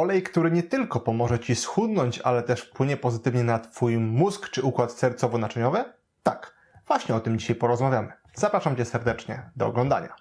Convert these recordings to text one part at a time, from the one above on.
olej, który nie tylko pomoże Ci schudnąć, ale też wpłynie pozytywnie na Twój mózg czy układ sercowo-naczyniowy? Tak, właśnie o tym dzisiaj porozmawiamy. Zapraszam Cię serdecznie do oglądania.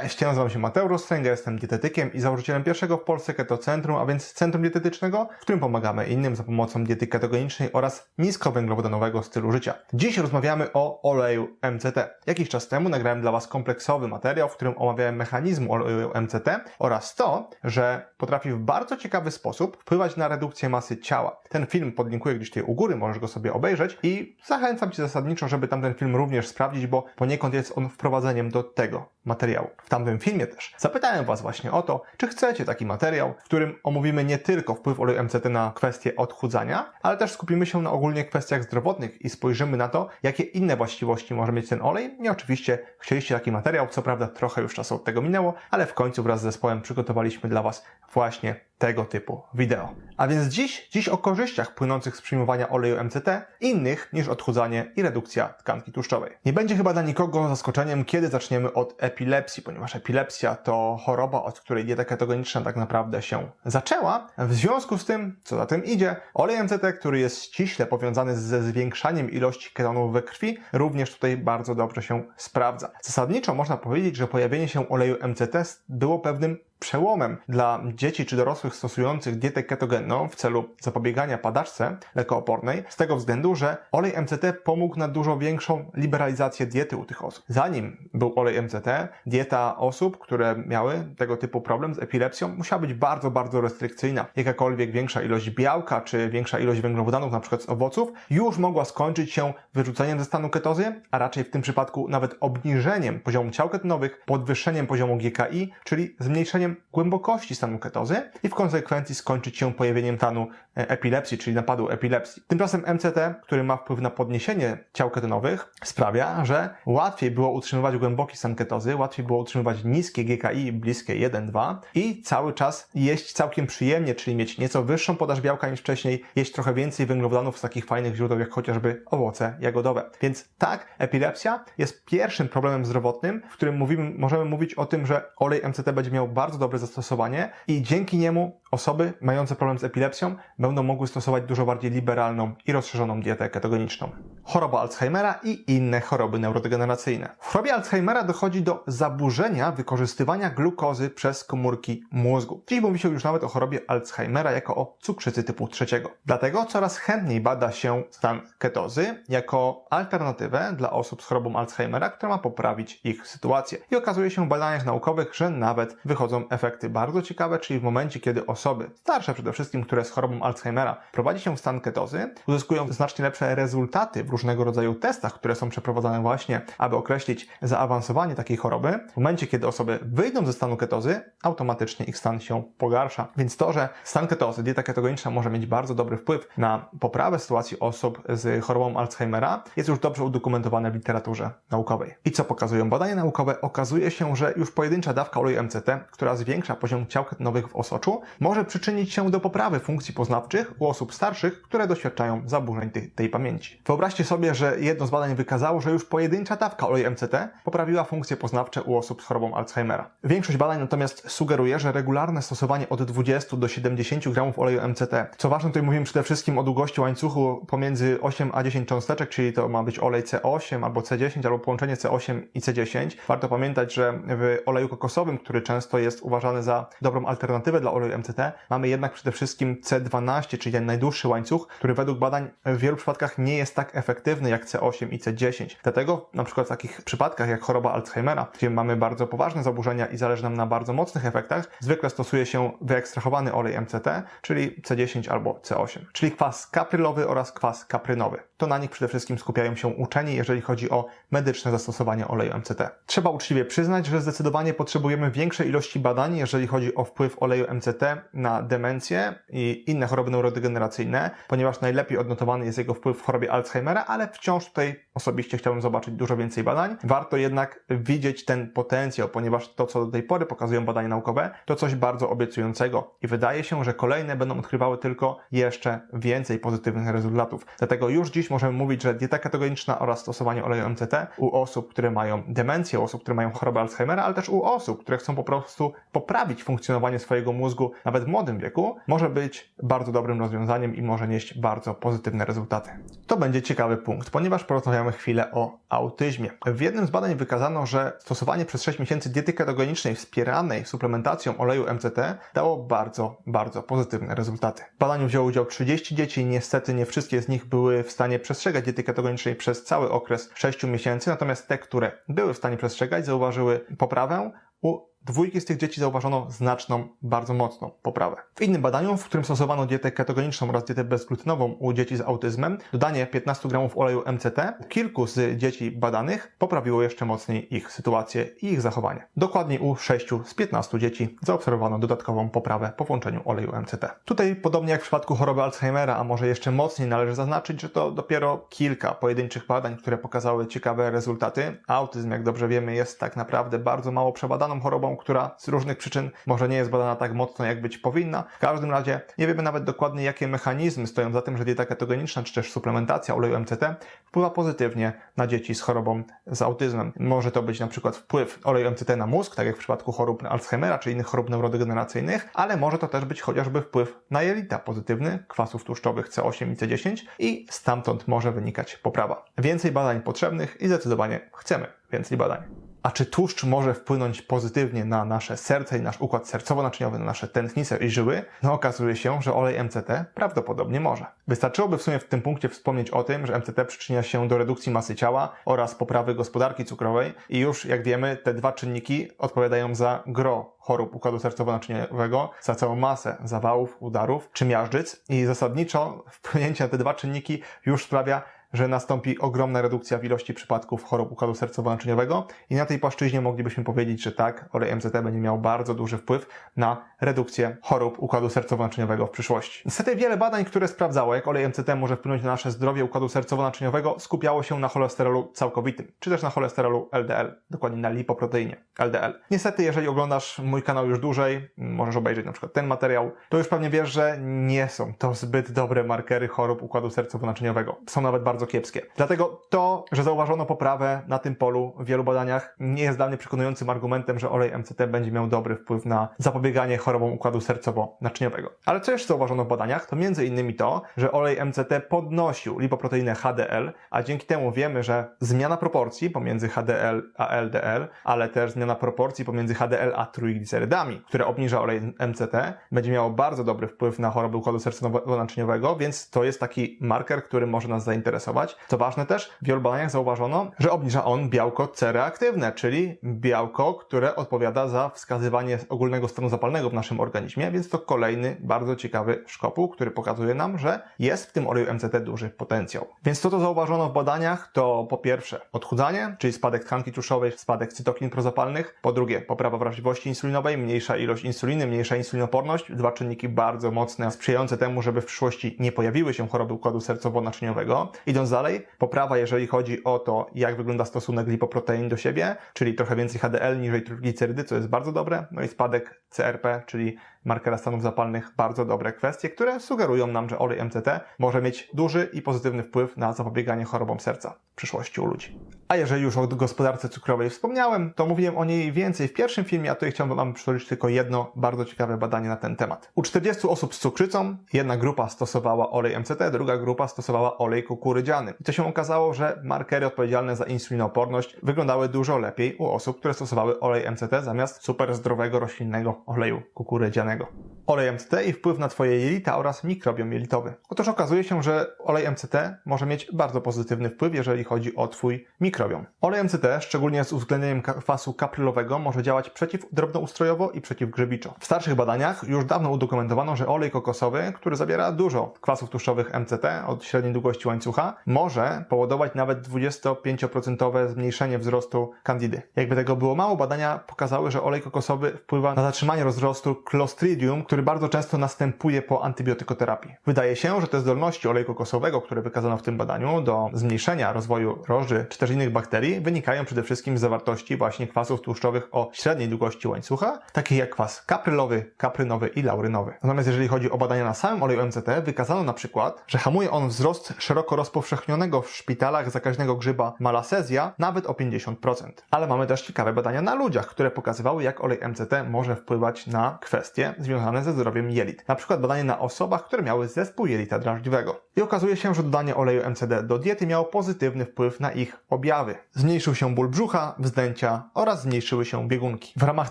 Cześć, ja nazywam się Mateusz Rostręga, jestem dietetykiem i założycielem pierwszego w Polsce keto centrum, a więc centrum dietetycznego, w którym pomagamy innym za pomocą diety ketogenicznej oraz niskowęglowodanowego stylu życia. Dziś rozmawiamy o oleju MCT. Jakiś czas temu nagrałem dla Was kompleksowy materiał, w którym omawiałem mechanizm oleju MCT oraz to, że potrafi w bardzo ciekawy sposób wpływać na redukcję masy ciała. Ten film podlinkuję gdzieś tutaj u góry, możesz go sobie obejrzeć i zachęcam Cię zasadniczo, żeby tamten film również sprawdzić, bo poniekąd jest on wprowadzeniem do tego materiału. W tamtym filmie też zapytałem Was właśnie o to, czy chcecie taki materiał, w którym omówimy nie tylko wpływ oleju MCT na kwestie odchudzania, ale też skupimy się na ogólnie kwestiach zdrowotnych i spojrzymy na to, jakie inne właściwości może mieć ten olej. I oczywiście chcieliście taki materiał, co prawda trochę już czasu od tego minęło, ale w końcu wraz z zespołem przygotowaliśmy dla Was właśnie tego typu wideo. A więc dziś, dziś o korzyściach płynących z przyjmowania oleju MCT, innych niż odchudzanie i redukcja tkanki tłuszczowej. Nie będzie chyba dla nikogo zaskoczeniem, kiedy zaczniemy od epilepsji, ponieważ epilepsja to choroba, od której dieta ketogeniczna tak naprawdę się zaczęła. W związku z tym, co za tym idzie, olej MCT, który jest ściśle powiązany ze zwiększaniem ilości ketonów we krwi, również tutaj bardzo dobrze się sprawdza. Zasadniczo można powiedzieć, że pojawienie się oleju MCT było pewnym przełomem dla dzieci czy dorosłych stosujących dietę ketogenną w celu zapobiegania padaczce lekoopornej z tego względu, że olej MCT pomógł na dużo większą liberalizację diety u tych osób. Zanim był olej MCT, dieta osób, które miały tego typu problem z epilepsją musiała być bardzo, bardzo restrykcyjna. Jakakolwiek większa ilość białka czy większa ilość węglowodanów, na przykład z owoców, już mogła skończyć się wyrzuceniem ze stanu ketozy, a raczej w tym przypadku nawet obniżeniem poziomu ciał ketonowych, podwyższeniem poziomu GKI, czyli zmniejszeniem głębokości stanu ketozy i w konsekwencji skończyć się pojawieniem stanu e, epilepsji, czyli napadu epilepsji. Tymczasem MCT, który ma wpływ na podniesienie ciał ketonowych, sprawia, że łatwiej było utrzymywać głęboki stan ketozy, łatwiej było utrzymywać niskie GKI bliskie 1-2 i cały czas jeść całkiem przyjemnie, czyli mieć nieco wyższą podaż białka niż wcześniej, jeść trochę więcej węglowodanów z takich fajnych źródeł jak chociażby owoce jagodowe. Więc tak, epilepsja jest pierwszym problemem zdrowotnym, w którym mówimy, możemy mówić o tym, że olej MCT będzie miał bardzo dobre zastosowanie i dzięki niemu osoby mające problem z epilepsją będą mogły stosować dużo bardziej liberalną i rozszerzoną dietę ketogeniczną. Choroba Alzheimera i inne choroby neurodegeneracyjne. W chorobie Alzheimera dochodzi do zaburzenia wykorzystywania glukozy przez komórki mózgu. Dziś mówi się już nawet o chorobie Alzheimera jako o cukrzycy typu trzeciego. Dlatego coraz chętniej bada się stan ketozy jako alternatywę dla osób z chorobą Alzheimera, która ma poprawić ich sytuację. I okazuje się w badaniach naukowych, że nawet wychodzą efekty bardzo ciekawe, czyli w momencie, kiedy osoby starsze przede wszystkim, które z chorobą Alzheimera prowadzi się w stan ketozy, uzyskują znacznie lepsze rezultaty w różnego rodzaju testach, które są przeprowadzane właśnie, aby określić zaawansowanie takiej choroby. W momencie, kiedy osoby wyjdą ze stanu ketozy, automatycznie ich stan się pogarsza. Więc to, że stan ketozy, dieta ketogeniczna może mieć bardzo dobry wpływ na poprawę sytuacji osób z chorobą Alzheimera, jest już dobrze udokumentowane w literaturze naukowej. I co pokazują badania naukowe? Okazuje się, że już pojedyncza dawka oleju MCT, która zwiększa poziom ciał ketonowych w osoczu, może przyczynić się do poprawy funkcji poznawczych u osób starszych, które doświadczają zaburzeń tej, tej pamięci. Wyobraźcie sobie, że jedno z badań wykazało, że już pojedyncza dawka oleju MCT poprawiła funkcje poznawcze u osób z chorobą Alzheimera. Większość badań natomiast sugeruje, że regularne stosowanie od 20 do 70 gramów oleju MCT, co ważne tutaj mówimy przede wszystkim o długości łańcuchu pomiędzy 8 a 10 cząsteczek, czyli to ma być olej C8 albo C10 albo połączenie C8 i C10. Warto pamiętać, że w oleju kokosowym, który często jest uważany za dobrą alternatywę dla oleju MCT, mamy jednak przede wszystkim C12, czyli ten najdłuższy łańcuch, który według badań w wielu przypadkach nie jest tak efektywny jak C8 i C10. Dlatego na przykład w takich przypadkach jak choroba Alzheimera, gdzie mamy bardzo poważne zaburzenia i zależy nam na bardzo mocnych efektach, zwykle stosuje się wyekstrahowany olej MCT, czyli C10 albo C8, czyli kwas kaprylowy oraz kwas kaprynowy. To na nich przede wszystkim skupiają się uczeni, jeżeli chodzi o medyczne zastosowanie oleju MCT. Trzeba uczciwie przyznać, że zdecydowanie potrzebujemy większej ilości badań, jeżeli chodzi o wpływ oleju MCT na demencję i inne choroby neurodegeneracyjne, ponieważ najlepiej odnotowany jest jego wpływ w chorobie Alzheimera, ale wciąż tutaj osobiście chciałbym zobaczyć dużo więcej badań. Warto jednak widzieć ten potencjał, ponieważ to, co do tej pory pokazują badania naukowe, to coś bardzo obiecującego i wydaje się, że kolejne będą odkrywały tylko jeszcze więcej pozytywnych rezultatów. Dlatego już dziś możemy mówić, że dieta ketogeniczna oraz stosowanie oleju MCT u osób, które mają demencję, u osób, które mają chorobę Alzheimera, ale też u osób, które chcą po prostu poprawić funkcjonowanie swojego mózgu nawet w młodym wieku, może być bardzo dobrym rozwiązaniem i może nieść bardzo pozytywne rezultaty. To będzie ciekawy punkt, ponieważ porozmawiamy chwilę o autyzmie. W jednym z badań wykazano, że stosowanie przez 6 miesięcy diety ketogenicznej wspieranej suplementacją oleju MCT dało bardzo, bardzo pozytywne rezultaty. W badaniu wzięło udział 30 dzieci niestety nie wszystkie z nich były w stanie przestrzegać diety ketogenicznej przez cały okres 6 miesięcy, natomiast te, które były w stanie przestrzegać, zauważyły poprawę u dwójki z tych dzieci zauważono znaczną, bardzo mocną poprawę. W innym badaniu, w którym stosowano dietę ketogeniczną oraz dietę bezglutenową u dzieci z autyzmem, dodanie 15 gramów oleju MCT u kilku z dzieci badanych poprawiło jeszcze mocniej ich sytuację i ich zachowanie. Dokładnie u 6 z 15 dzieci zaobserwowano dodatkową poprawę po włączeniu oleju MCT. Tutaj, podobnie jak w przypadku choroby Alzheimera, a może jeszcze mocniej należy zaznaczyć, że to dopiero kilka pojedynczych badań, które pokazały ciekawe rezultaty. Autyzm, jak dobrze wiemy, jest tak naprawdę bardzo mało przebadaną która z różnych przyczyn może nie jest badana tak mocno, jak być powinna. W każdym razie nie wiemy nawet dokładnie, jakie mechanizmy stoją za tym, że dieta ketogeniczna czy też suplementacja oleju MCT wpływa pozytywnie na dzieci z chorobą z autyzmem. Może to być na przykład wpływ oleju MCT na mózg, tak jak w przypadku chorób Alzheimera czy innych chorób neurodegeneracyjnych, ale może to też być chociażby wpływ na jelita pozytywny kwasów tłuszczowych C8 i C10 i stamtąd może wynikać poprawa. Więcej badań potrzebnych i zdecydowanie chcemy więcej badań. A czy tłuszcz może wpłynąć pozytywnie na nasze serce i nasz układ sercowo-naczyniowy, na nasze tętnice i żyły? No okazuje się, że olej MCT prawdopodobnie może. Wystarczyłoby w sumie w tym punkcie wspomnieć o tym, że MCT przyczynia się do redukcji masy ciała oraz poprawy gospodarki cukrowej i już jak wiemy te dwa czynniki odpowiadają za gro chorób układu sercowo-naczyniowego, za całą masę zawałów, udarów czy miażdżyc i zasadniczo wpłynięcie na te dwa czynniki już sprawia, że nastąpi ogromna redukcja w ilości przypadków chorób układu sercowo-naczyniowego i na tej płaszczyźnie moglibyśmy powiedzieć, że tak, olej MCT będzie miał bardzo duży wpływ na redukcję chorób układu sercowo-naczyniowego w przyszłości. Niestety wiele badań, które sprawdzało, jak olej MCT może wpłynąć na nasze zdrowie układu sercowo-naczyniowego, skupiało się na cholesterolu całkowitym, czy też na cholesterolu LDL, dokładnie na lipoproteinie LDL. Niestety, jeżeli oglądasz mój kanał już dłużej, możesz obejrzeć na przykład ten materiał, to już pewnie wiesz, że nie są to zbyt dobre markery chorób układu sercowo-naczyniowego. Są nawet bardzo kiepskie. Dlatego to, że zauważono poprawę na tym polu w wielu badaniach, nie jest dla mnie przekonującym argumentem, że olej MCT będzie miał dobry wpływ na zapobieganie chorobom układu sercowo-naczyniowego. Ale co jeszcze zauważono w badaniach, to między innymi to, że olej MCT podnosił lipoproteinę HDL, a dzięki temu wiemy, że zmiana proporcji pomiędzy HDL a LDL, ale też zmiana proporcji pomiędzy HDL a trójglicerydami, które obniża olej MCT, będzie miało bardzo dobry wpływ na choroby układu sercowo-naczyniowego, więc to jest taki marker, który może nas zainteresować. Co ważne też, w wielu badaniach zauważono, że obniża on białko C reaktywne, czyli białko, które odpowiada za wskazywanie ogólnego stanu zapalnego w naszym organizmie, więc to kolejny bardzo ciekawy szkopuł, który pokazuje nam, że jest w tym oleju MCT duży potencjał. Więc to, co zauważono w badaniach, to po pierwsze odchudzanie, czyli spadek tkanki tłuszczowej, spadek cytokin prozapalnych, po drugie poprawa wrażliwości insulinowej, mniejsza ilość insuliny, mniejsza insulinoporność, dwa czynniki bardzo mocne, sprzyjające temu, żeby w przyszłości nie pojawiły się choroby układu sercowo-naczyniowego. Idąc dalej, poprawa, jeżeli chodzi o to, jak wygląda stosunek lipoprotein do siebie, czyli trochę więcej HDL niżej trójglicerydy, co jest bardzo dobre, no i spadek CRP, czyli markera stanów zapalnych, bardzo dobre kwestie, które sugerują nam, że olej MCT może mieć duży i pozytywny wpływ na zapobieganie chorobom serca w przyszłości u ludzi. A jeżeli już o gospodarce cukrowej wspomniałem, to mówiłem o niej więcej w pierwszym filmie, a tutaj chciałbym Wam przytoczyć tylko jedno bardzo ciekawe badanie na ten temat. U 40 osób z cukrzycą jedna grupa stosowała olej MCT, druga grupa stosowała olej kukurydziany. I to się okazało, że markery odpowiedzialne za insulinoporność wyglądały dużo lepiej u osób, które stosowały olej MCT zamiast super zdrowego roślinnego oleju kukurydzianego. Triangle. Olej MCT i wpływ na Twoje jelita oraz mikrobiom jelitowy. Otóż okazuje się, że olej MCT może mieć bardzo pozytywny wpływ, jeżeli chodzi o Twój mikrobiom. Olej MCT, szczególnie z uwzględnieniem kwasu kaprylowego, może działać przeciwdrobnoustrojowo i przeciwgrzebiczo. W starszych badaniach już dawno udokumentowano, że olej kokosowy, który zawiera dużo kwasów tłuszczowych MCT od średniej długości łańcucha, może powodować nawet 25% zmniejszenie wzrostu kandidy. Jakby tego było mało, badania pokazały, że olej kokosowy wpływa na zatrzymanie rozrostu Clostridium, który który bardzo często następuje po antybiotykoterapii. Wydaje się, że te zdolności oleju kokosowego, które wykazano w tym badaniu do zmniejszenia rozwoju roży czy też innych bakterii, wynikają przede wszystkim z zawartości właśnie kwasów tłuszczowych o średniej długości łańcucha, takich jak kwas kaprylowy, kaprynowy i laurynowy. Natomiast jeżeli chodzi o badania na samym oleju MCT, wykazano na przykład, że hamuje on wzrost szeroko rozpowszechnionego w szpitalach zakaźnego grzyba malasezja nawet o 50%. Ale mamy też ciekawe badania na ludziach, które pokazywały, jak olej MCT może wpływać na kwestie związane ze zdrowiem jelit. Na przykład badanie na osobach, które miały zespół jelita drażliwego. I okazuje się, że dodanie oleju MCD do diety miało pozytywny wpływ na ich objawy. Zmniejszył się ból brzucha, wzdęcia oraz zmniejszyły się biegunki. W ramach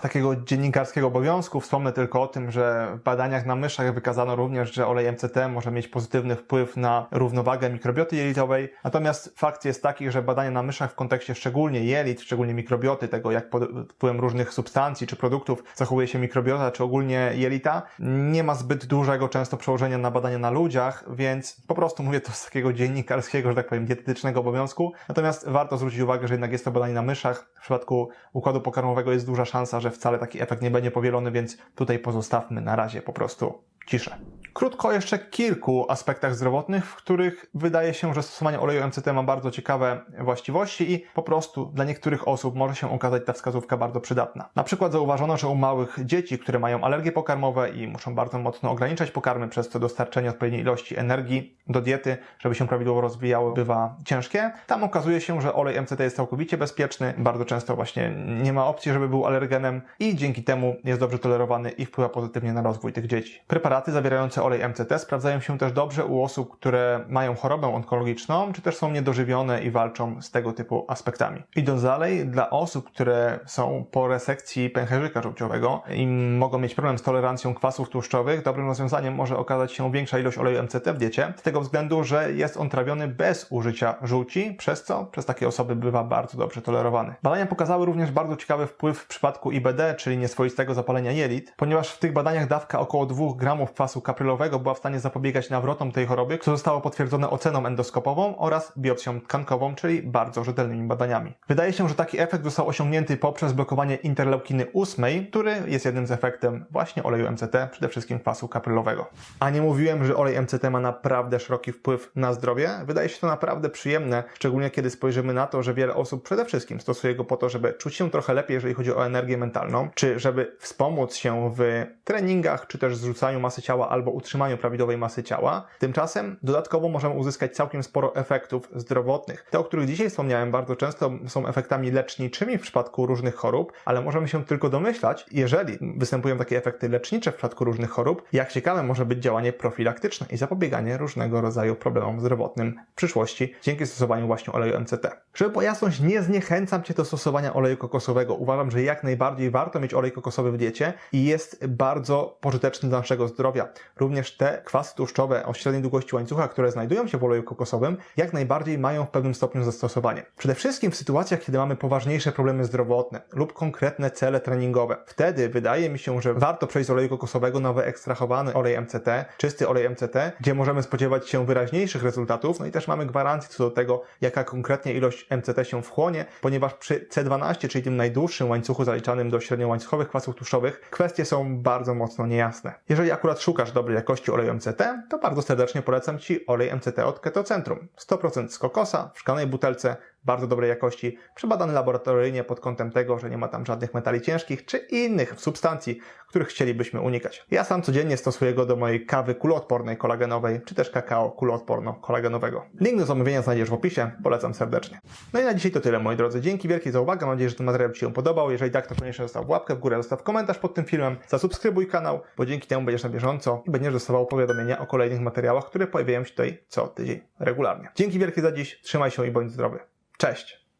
takiego dziennikarskiego obowiązku wspomnę tylko o tym, że w badaniach na myszach wykazano również, że olej MCT może mieć pozytywny wpływ na równowagę mikrobioty jelitowej. Natomiast fakt jest taki, że badania na myszach w kontekście szczególnie jelit, szczególnie mikrobioty, tego jak pod wpływem różnych substancji czy produktów zachowuje się mikrobiota, czy ogólnie jelita, nie ma zbyt dużego często przełożenia na badania na ludziach, więc po prostu mówię to z takiego dziennikarskiego, że tak powiem, dietetycznego obowiązku. Natomiast warto zwrócić uwagę, że jednak jest to badanie na myszach. W przypadku układu pokarmowego jest duża szansa, że wcale taki efekt nie będzie powielony, więc tutaj pozostawmy na razie po prostu ciszę. Krótko jeszcze kilku aspektach zdrowotnych, w których wydaje się, że stosowanie oleju MCT ma bardzo ciekawe właściwości i po prostu dla niektórych osób może się okazać ta wskazówka bardzo przydatna. Na przykład zauważono, że u małych dzieci, które mają alergie pokarmowe i muszą bardzo mocno ograniczać pokarmy, przez co dostarczenie odpowiedniej ilości energii do diety, żeby się prawidłowo rozwijały, bywa ciężkie. Tam okazuje się, że olej MCT jest całkowicie bezpieczny, bardzo często właśnie nie ma opcji, żeby był alergenem i dzięki temu jest dobrze tolerowany i wpływa pozytywnie na rozwój tych dzieci. Preparaty zawierające olej MCT sprawdzają się też dobrze u osób, które mają chorobę onkologiczną, czy też są niedożywione i walczą z tego typu aspektami. Idąc dalej, dla osób, które są po resekcji pęcherzyka żółciowego i mogą mieć problem z tolerancją kwasów tłuszczowych, dobrym rozwiązaniem może okazać się większa ilość oleju MCT w diecie, z tego względu, że jest on trawiony bez użycia żółci, przez co przez takie osoby bywa bardzo dobrze tolerowany. Badania pokazały również bardzo ciekawy wpływ w przypadku IBD, czyli nieswoistego zapalenia jelit, ponieważ w tych badaniach dawka około 2 gramów kwasu kaprylowego była w stanie zapobiegać nawrotom tej choroby, co zostało potwierdzone oceną endoskopową oraz biopsją tkankową, czyli bardzo rzetelnymi badaniami. Wydaje się, że taki efekt został osiągnięty poprzez blokowanie interleukiny 8, który jest jednym z efektem właśnie oleju MCT, przede wszystkim kwasu kaprylowego. A nie mówiłem, że olej MCT ma naprawdę szeroki wpływ na zdrowie? Wydaje się to naprawdę przyjemne, szczególnie kiedy spojrzymy na to, że wiele osób przede wszystkim stosuje go po to, żeby czuć się trochę lepiej, jeżeli chodzi o energię mentalną, czy żeby wspomóc się w treningach, czy też zrzucaniu masy ciała albo utrzymaniu prawidłowej masy ciała. Tymczasem dodatkowo możemy uzyskać całkiem sporo efektów zdrowotnych. Te, o których dzisiaj wspomniałem, bardzo często są efektami leczniczymi w przypadku różnych chorób, ale możemy się tylko domyślać, jeżeli występują takie efekty lecznicze w przypadku różnych chorób, jak ciekawe może być działanie profilaktyczne i zapobieganie różnego rodzaju problemom zdrowotnym w przyszłości dzięki stosowaniu właśnie oleju MCT. Żeby po jasność, nie zniechęcam Cię do stosowania oleju kokosowego. Uważam, że jak najbardziej warto mieć olej kokosowy w diecie i jest bardzo pożyteczny dla naszego zdrowia. Również te kwasy tłuszczowe o średniej długości łańcucha, które znajdują się w oleju kokosowym, jak najbardziej mają w pewnym stopniu zastosowanie. Przede wszystkim w sytuacjach, kiedy mamy poważniejsze problemy zdrowotne lub konkretne cele treningowe. Wtedy wydaje mi się, że warto przejść z oleju kokosowego na wyekstrahowany olej MCT, czysty olej MCT, gdzie możemy spodziewać się wyraźniejszych rezultatów, no i też mamy gwarancję co do tego, jaka konkretnie ilość MCT się wchłonie, ponieważ przy C12, czyli tym najdłuższym łańcuchu zaliczanym do średniołańcuchowych kwasów tłuszczowych, kwestie są bardzo mocno niejasne. Jeżeli akurat szukasz dobrej jakości oleju MCT, to bardzo serdecznie polecam Ci olej MCT od Ketocentrum. 100% z kokosa w szklanej butelce, bardzo dobrej jakości, przebadany laboratoryjnie pod kątem tego, że nie ma tam żadnych metali ciężkich czy innych substancji, których chcielibyśmy unikać. Ja sam codziennie stosuję go do mojej kawy kuloodpornej kolagenowej, czy też kakao kuloodporno-kolagenowego. Link do zamówienia znajdziesz w opisie, polecam serdecznie. No i na dzisiaj to tyle, moi drodzy. Dzięki wielkie za uwagę, mam nadzieję, że ten materiał Ci się podobał. Jeżeli tak, to koniecznie zostaw łapkę w górę, zostaw komentarz pod tym filmem, zasubskrybuj kanał, bo dzięki temu będziesz na bieżąco i będziesz dostawał powiadomienia o kolejnych materiałach, które pojawiają się tutaj co tydzień regularnie. Dzięki wielkie za dziś, trzymaj się i bądź zdrowy. Cześć!